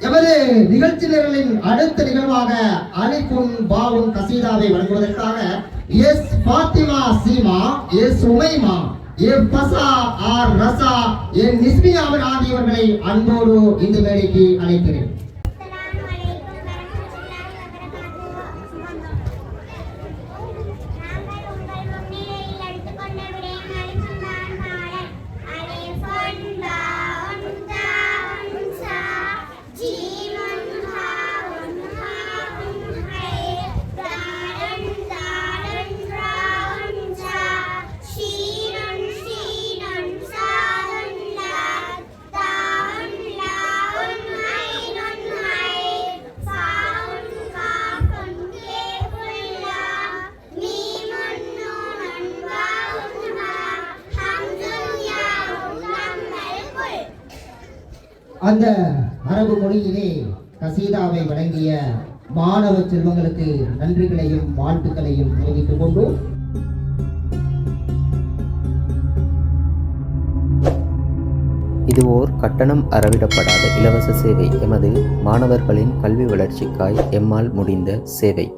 எமது நிகழ்ச்சி நிரலின் அடுத்த நிகழ்வாக அலிகுன் பாவுன் கசீதாவை வழங்குவதற்காக S Fathima Seema S Umaima A Pasa R Raza N நிஸ்மியாவின் ஆகியவர்களை அன்போடு இந்த மேடைக்கு அழைக்கிறேன். அந்த அரபு மொழியிலே கசீதாவை வழங்கிய மாணவ செல்வங்களுக்கு நன்றிகளையும் வாழ்த்துக்களையும் தெரிவித்துக் கொண்டு இது ஓர் கட்டணம் அறவிடப்படாத இலவச சேவை எமது மாணவர்களின் கல்வி வளர்ச்சிக்காய் எம்மால் முடிந்த சேவை.